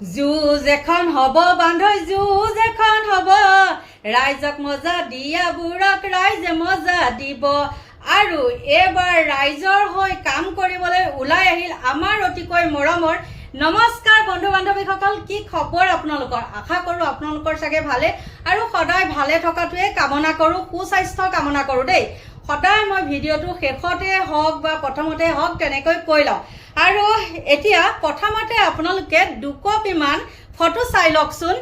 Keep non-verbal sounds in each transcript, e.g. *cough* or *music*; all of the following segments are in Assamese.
যুঁজ এখন হ'ব বান্ধৈ যুঁজ এখন হ'ব। ৰাইজক মজা দিয়া বুঢ়াক ৰাইজে মজা দিব। আৰু এইবাৰ ৰাইজৰ হৈ কাম কৰিবলৈ ওলাই আহিল আমাৰ অতিকৈ মৰমৰ নমস্কাৰ বন্ধু বান্ধৱীসকল কি খবৰ আপোনালোকৰ? আশা কৰোঁ আপোনালোকৰ চাগে ভালে। আৰু সদায় ভালে থকাটোৱে কামনা কৰোঁ সুস্বাস্থ্য কামনা কৰোঁ দেই। সদায় মই ভিডিঅ'টো শেষতে হওক বা প্ৰথমতে হওক তেনেকৈ কৈ লওঁ। আৰু এতিয়া প্ৰথমতে আপোনালোকে দুকপিমান ফটো চাই লওকচোন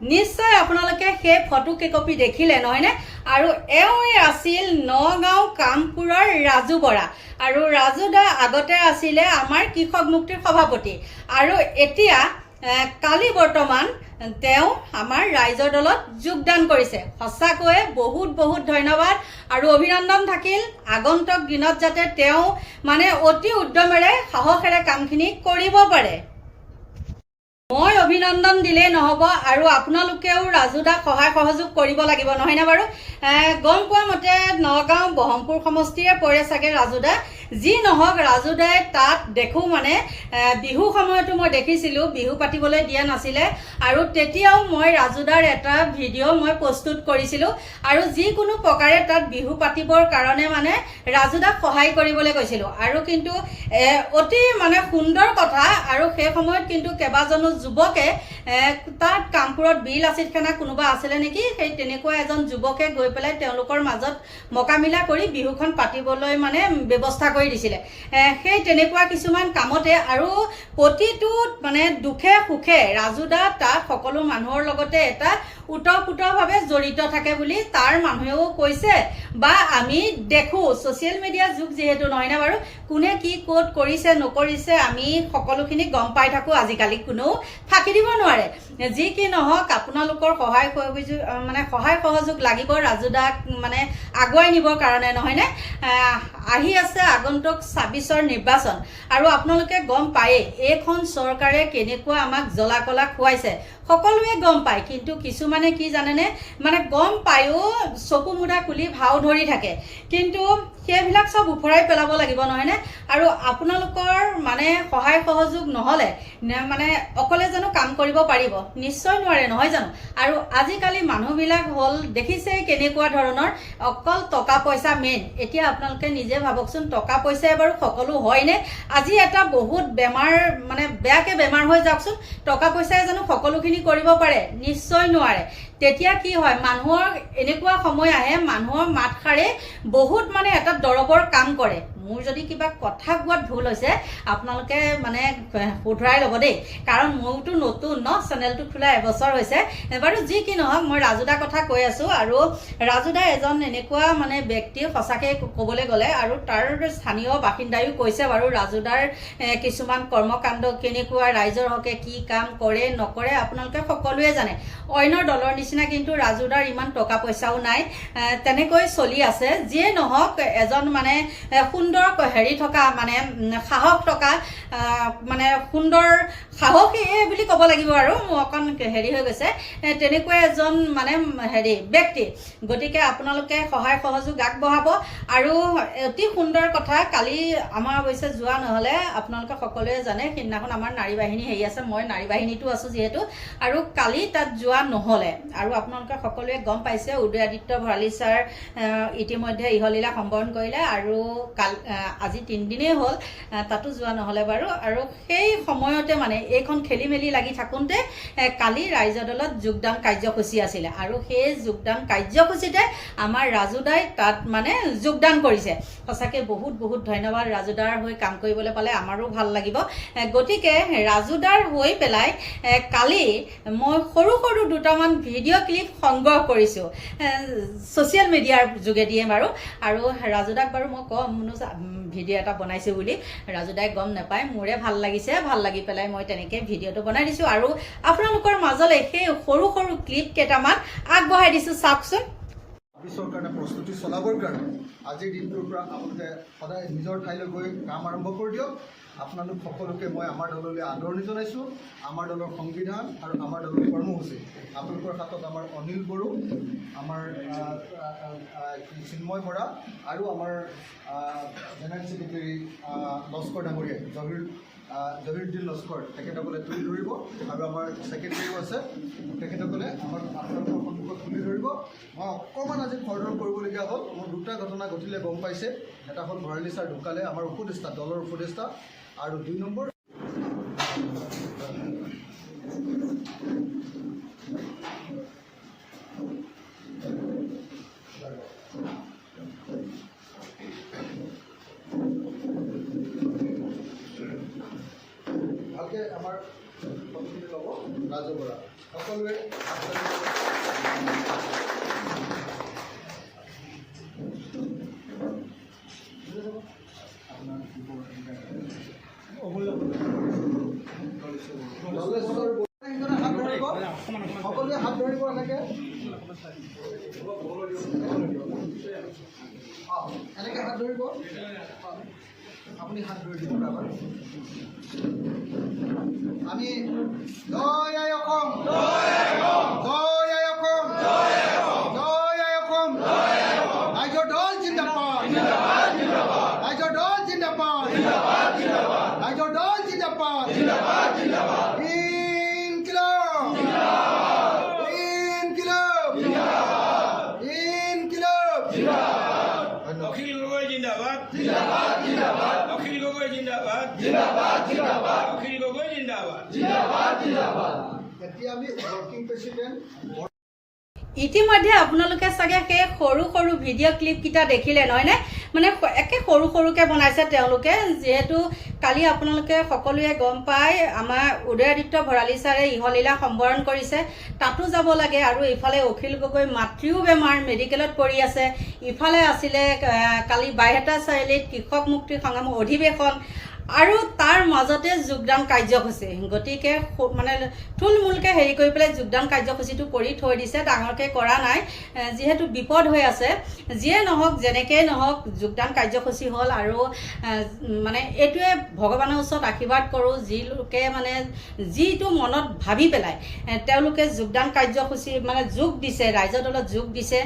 নিশ্চয় আপোনালোকে সেই ফটো কেইকপি দেখিলে নহয়নে? আৰু এওঁৱে আছিল নগাঁও কামপুৰৰ ৰাজু বৰা। আৰু ৰাজু দা আগতে আছিলে আমাৰ কৃষক মুক্তিৰ সভাপতি। আৰু এতিয়া কালি বৰ্তমান তেওঁ আমাৰ ৰাইজৰ দলত যোগদান কৰিছে। সঁচাকৈয়ে বহুত বহুত ধন্যবাদ আৰু অভিনন্দন থাকিল আগন্তুক দিনত যাতে তেওঁ মানে অতি উদ্যমেৰে সাহসেৰে কামখিনি কৰিব পাৰে। মই অভিনন্দন দিলেই নহ'ব আৰু আপোনালোকেও ৰাজুদাক সহায় সহযোগ কৰিব লাগিব, নহয়নে বাৰু? গম পোৱা মতে নগাঁও বহমপুৰ সমষ্টিৰে পৰে চাগে ৰাজুদা যি নহওক ৰাজুদাই তাত দেখোঁ মানে বিহু সময়তো মই দেখিছিলোঁ বিহু পাতিবলৈ দিয়া নাছিলে। আৰু তেতিয়াও মই ৰাজুদাৰ এটা ভিডিঅ' মই প্ৰস্তুত কৰিছিলোঁ। আৰু যিকোনো প্ৰকাৰে তাত বিহু পাতিবৰ কাৰণে মানে ৰাজুদাক সহায় কৰিবলৈ কৈছিলোঁ আৰু কিন্তু অতি মানে সুন্দৰ কথা আৰু সেই সময়ত কিন্তু কেইবাজনো যুৱকে তাত কামপুৰত বিল আছিল খানা কোনোবা আছিলে নেকি সেই তেনেকুৱা এজন যুৱকে গৈ পেলাই তেওঁলোকৰ মাজত মকামিলা কৰি বিহুখন পাতিবলৈ মানে ব্যৱস্থা কৰি দিছিলে। সেই তেনেকুৱা কিছুমান কামতে আৰু প্ৰতিটো মানে দুখে সুখে ৰাজুদা তাত সকলো মানুহৰ লগতে এটা ওতঃপ্ৰোতভাৱে জড়িত থাকে বুলি তাৰ মানুহেও কৈছে। বা আমি দেখোঁ ছ'চিয়েল মিডিয়াৰ যুগ যিহেতু নহয়নে বাৰু? কোনে কি ক'ত কৰিছে নকৰিছে আমি সকলোখিনি গম পাই থাকোঁ আজিকালি কোনেও ফাঁকি দিব নোৱাৰে। যি কি নহওক আপোনালোকৰ সহায় সহযোগ মানে সহায় সহযোগ লাগিব ৰাজুদাক মানে আগুৱাই নিবৰ কাৰণে নহয়নে আহি আছে আগন্তুক ছাব্বিছৰ নিৰ্বাচন। আৰু আপোনালোকে গম পায়েই এইখন চৰকাৰে কেনেকুৱা আমাক জ্বলা কলা খুৱাইছে। সকলোৱে গম পায় কিন্তু কিছুমানে কি জানেনে? মানে গম পায়ো চকু মুদা খুলি ভাও ধৰি থাকে। কিন্তু সেইবিলাক চব উফৰাই পেলাব লাগিব নহয়নে? আৰু আপোনালোকৰ মানে সহায় সহযোগ নহ'লে মানে অকলে জানো কাম কৰিব পাৰিব? নিশ্চয় নোৱাৰে নহয় জানো? আৰু আজিকালি মানুহবিলাক হ'ল দেখিছেই কেনেকুৱা ধৰণৰ অকল টকা পইচা মেইন এতিয়া আপোনালোকে নিজে ভাবকচোন টকা পইচাই বাৰু সকলো হয়নে? আজি এটা বহুত বেমাৰ মানে বেয়াকে বেমাৰ হৈ যাওকচোন টকা পইচাই জানো সকলোখিনি কৰিব পাৰে? নিশ্চয় নোৱাৰে। তেতিয়া কি হয় মানুহৰ এনেকুৱা সময় আহে মানুহৰ মাতষাৰে বহুত মানে এটা দৰৱৰ কাম কৰে। মোৰ যদি কিবা কথা কোৱাত ভুল হৈছে আপোনালোকে মানে শুধৰাই ল'ব দেই। কাৰণ মইতো নতুন ন চেনেলটো খোলা এবছৰ হৈছে। বাৰু যি কি নহওক মই ৰাজুদাৰ কথা কৈ আছোঁ আৰু ৰাজুদা এজন এনেকুৱা মানে ব্যক্তি সঁচাকৈ ক'বলৈ গ'লে আৰু তাৰ স্থানীয় বাসিন্দায়ো কৈছে বাৰু ৰাজুদাৰ কিছুমান কৰ্মকাণ্ড কেনেকুৱা ৰাইজৰ হকে কি কাম কৰে নকৰে আপোনালোকে সকলোৱে জানে। অন্য দলৰ নিচিনা কিন্তু ৰাজুদাৰ ইমান টকা পইচাও নাই তেনেকৈ চলি আছে। যিয়ে নহওক এজন মানে এ, সুন্দৰ হেৰি থকা মানে সাহস থকা মানে সুন্দৰ সাহসী বুলি ক'ব লাগিব আৰু। মোৰ অকণ হেৰি হৈ গৈছে। তেনেকুৱা এজন মানে হেৰি ব্যক্তি। গতিকে আপোনালোকে সহায় সহযোগ আগবঢ়াব। আৰু অতি সুন্দৰ কথা কালি আমাৰ অৱশ্যে যোৱা নহ'লে আপোনালোকে সকলোৱে জানে সিদিনাখন আমাৰ নাৰী বাহিনী হেৰি আছে মই নাৰী বাহিনীতো আছোঁ যিহেতু। আৰু কালি তাত যোৱা নহ'লে। আৰু আপোনালোকে সকলোৱে গম পাইছে উদয়াদিত্য ভৰালী ছাৰ ইতিমধ্যে ইহলীলা সম্বৰণ কৰিলে। আৰু কাল আজি তিনিদিনেই হ'ল তাতো যোৱা নহ'লে বাৰু। আৰু সেই সময়তে মানে এইখন খেলি মেলি লাগি থাকোঁতে কালি ৰাইজৰ দলত যোগদান কাৰ্যসূচী আছিলে। আৰু সেই যোগদান কাৰ্যসূচীতে আমাৰ ৰাজুদাই তাত মানে যোগদান কৰিছে। সঁচাকৈ বহুত বহুত ধন্যবাদ ৰাজুদাৰ হৈ কাম কৰিবলৈ পালে। আমাৰো ভাল লাগিব। গতিকে ৰাজুদাৰ হৈ পেলাই কালি মই সৰু সৰু দুটামান ভিডিঅ' ক্লিপ সংগ্ৰহ কৰিছোঁ ছ'চিয়েল মিডিয়াৰ যোগেদিয়ে বাৰু। আৰু ৰাজুদাক বাৰু মই ক'ম ভিডিঅ' এটা বনাইছোঁ বুলি। ৰাজুদাই গম নাপায় মোৰে ভাল লাগিছে ভাল লাগি পেলাই মই তেনেকৈ ভিডিঅ'টো বনাই দিছোঁ আৰু আপোনালোকৰ মাজলৈ সেই সৰু সৰু ক্লিপ কেইটামান আগবঢ়াই দিছোঁ চাওকচোন। ছাব্বিছৰ কাৰণে প্ৰস্তুতি চলাবৰ কাৰণে আজিৰ দিনটোৰ পৰা আপোনালোকে সদায় নিজৰ ঠাইলৈ গৈ কাম আৰম্ভ কৰি দিয়ক। আপোনালোক সকলোকে মই আমাৰ দললৈ আদৰণি জনাইছোঁ। আমাৰ দলৰ সংবিধান আৰু আমাৰ দলৰ কৰ্মসূচী। আপোনালোকৰ হাতত আমাৰ অনিল বড়ো, আমাৰ চিন্ময় বৰা আৰু আমাৰ জেনেৰেল ছেক্ৰেটেৰী লস্কৰ ডাঙৰীয়াই, জহিৰ জহিৰুদ্দিন লস্কৰ। তেখেতসকলে তুলি ধৰিব আৰু আমাৰ ছেক্ৰেটেৰীও আছে। তেখেতসকলে আমাৰ আপোনালোকৰ সন্মুখত তুলি ধৰিব। মই অকণমান আজি খৰধৰ কৰিবলগীয়া হ'ল। মোৰ দুটা ঘটনা ঘটিলে গম পাইছে। এটা হ'ল ভৰালী ছাৰ ঢুকালে। আমাৰ উপদেষ্টা, দলৰ উপদেষ্টা। আৰু দুই নম্বৰ ভালকৈ আমাৰ কথাখিনি ল'ব ৰাজু বৰা সকলোৱে সকলোৱে হাত ধৰিব এনেকৈ হাত ধৰিব আপুনি হাত দিব আমি জয় আই অসম জয় ইতিমধ্যে আপোনালোকে চাগে সেই সৰু সৰু ভিডিঅ' ক্লিপকেইটা দেখিলে নহয়নে মানে একে সৰু সৰুকৈ বনাইছে তেওঁলোকে যিহেতু কালি আপোনালোকে সকলোৱে গম পাই আমাৰ উদয়াদিত্য ভৰালী ছাৰে ইহলীলা সম্বৰণ কৰিছে। তাতো যাব লাগে আৰু ইফালে অখিল গগৈ মাতৃও বেমাৰ মেডিকেলত পৰি আছে। ইফালে আছিলে কালি বাইহাটা চাৰিআলিত কৃষক মুক্তি সংগ্ৰাম অধিৱেশন। আৰু তাৰ মাজতে যোগদান কাৰ্যসূচী, গতিকে মানে থুলমূলকৈ হেৰি কৰি পেলাই যোগদান কাৰ্যসূচীটো কৰি থৈ দিছে, ডাঙৰকৈ কৰা নাই। যিহেতু বিপদ হৈ আছে, যিয়ে নহওক, যেনেকেই নহওক, যোগদান কাৰ্যসূচী হ'ল আৰু মানে এইটোৱে ভগৱানৰ ওচৰত আশীৰ্বাদ কৰোঁ যি লোকে মানে যিটো মনত ভাবি পেলাই তেওঁলোকে যোগদান কাৰ্যসূচী মানে যোগ দিছে, ৰাইজৰ দলত যোগ দিছে,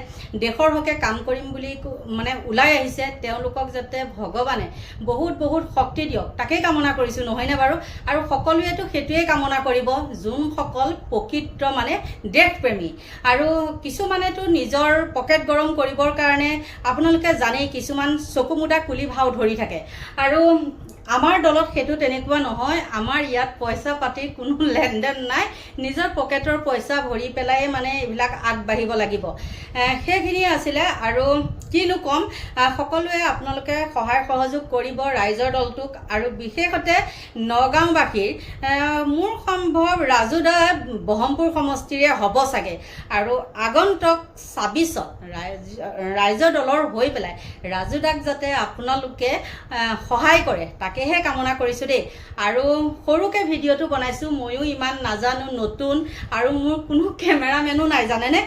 দেশৰ হকে কাম কৰিম বুলি মানে ওলাই আহিছে, তেওঁলোকক যাতে ভগৱানে বহুত বহুত শক্তি দিয়ক। তাকেই কামনা কৰিছোঁ নহয়নে বাৰু? আৰু সকলোৱেতো সেইটোৱেই কামনা কৰিব যোনসকল প্ৰকৃত মানে দেশপ্ৰেমী। আৰু কিছুমানেতো নিজৰ পকেট গৰম কৰিবৰ কাৰণে আপোনালোকে জানেই কিছুমান চকু মুদা কুলি ভাও ধৰি থাকে। আৰু আমাৰ দলত সেইটো তেনেকুৱা নহয় আমাৰ ইয়াত পইচা পাতিৰ কোনো *laughs* লেনদেন নাই নিজৰ পকেটৰ পইচা ভৰি পেলাই মানে এইবিলাক আগবাঢ়িব লাগিব। সেইখিনিয়ে আছিলে আৰু কিনো ক'ম সকলোৱে আপোনালোকে সহায় সহযোগ কৰিব ৰাইজৰ দলটোক আৰু বিশেষতে নগাঁওবাসীৰ মোৰ সম্ভৱ ৰাজু দা বহমপুৰ সমষ্টিৰে হ'ব চাগে। আৰু আগন্তুক ছাব্বিছত ৰাইজ ৰাইজৰ দলৰ হৈ পেলাই ৰাজু দাক যাতে আপোনালোকে সহায় কৰে তাকেহে কামনা কৰিছোঁ দেই। আৰু সৰুকৈ ভিডিঅ'টো বনাইছোঁ ময়ো ইমান নাজানো নতুন আৰু মোৰ কোনো *laughs* কেমেৰামেনো নাই জানেনে?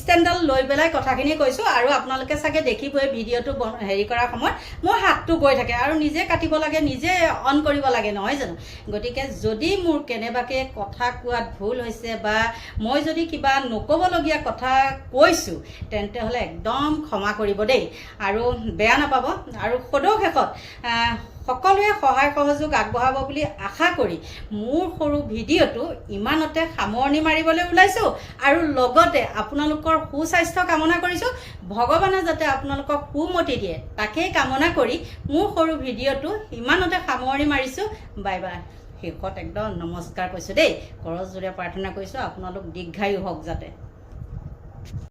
ষ্টেণ্ডডাল লৈ পেলাই কথাখিনি কৈছোঁ আৰু আপোনালোকে চাগে দেখিবই ভিডিঅ'টো বন- হেৰি কৰাৰ সময়ত। মোৰ হাতটো গৈ থাকে আৰু নিজে কাটিব লাগে নিজে অন কৰিব লাগে নহয় জানো? গতিকে যদি মোৰ কেনেবাকৈ কথা কোৱাত ভুল হৈছে বা মই যদি কিবা নক'বলগীয়া কথা কৈছোঁ তেন্তে হ'লে একদম ক্ষমা কৰিব দেই। আৰু বেয়া নাপাব। আৰু সদৌ শেষত সকলোৱে সহায় সহযোগ আগবঢ়াব বুলি আশা কৰি মোৰ সৰু ভিডিঅ'টো ইমানতে সামৰণি মাৰিবলৈ ওলাইছোঁ আৰু লগতে আপোনালোকৰ সুস্বাস্থ্য কামনা কৰিছোঁ। ভগৱানে যাতে আপোনালোকক সুমতি দিয়ে তাকেই কামনা কৰি মোৰ সৰু ভিডিঅ'টো ইমানতে সামৰণি মাৰিছোঁ। Bye bye. শেষত একদম নমস্কাৰ কৈছোঁ দেই। কৰজোৰে প্ৰাৰ্থনা কৰিছোঁ। আপোনালোক দীৰ্ঘায়ু হওক যাতে।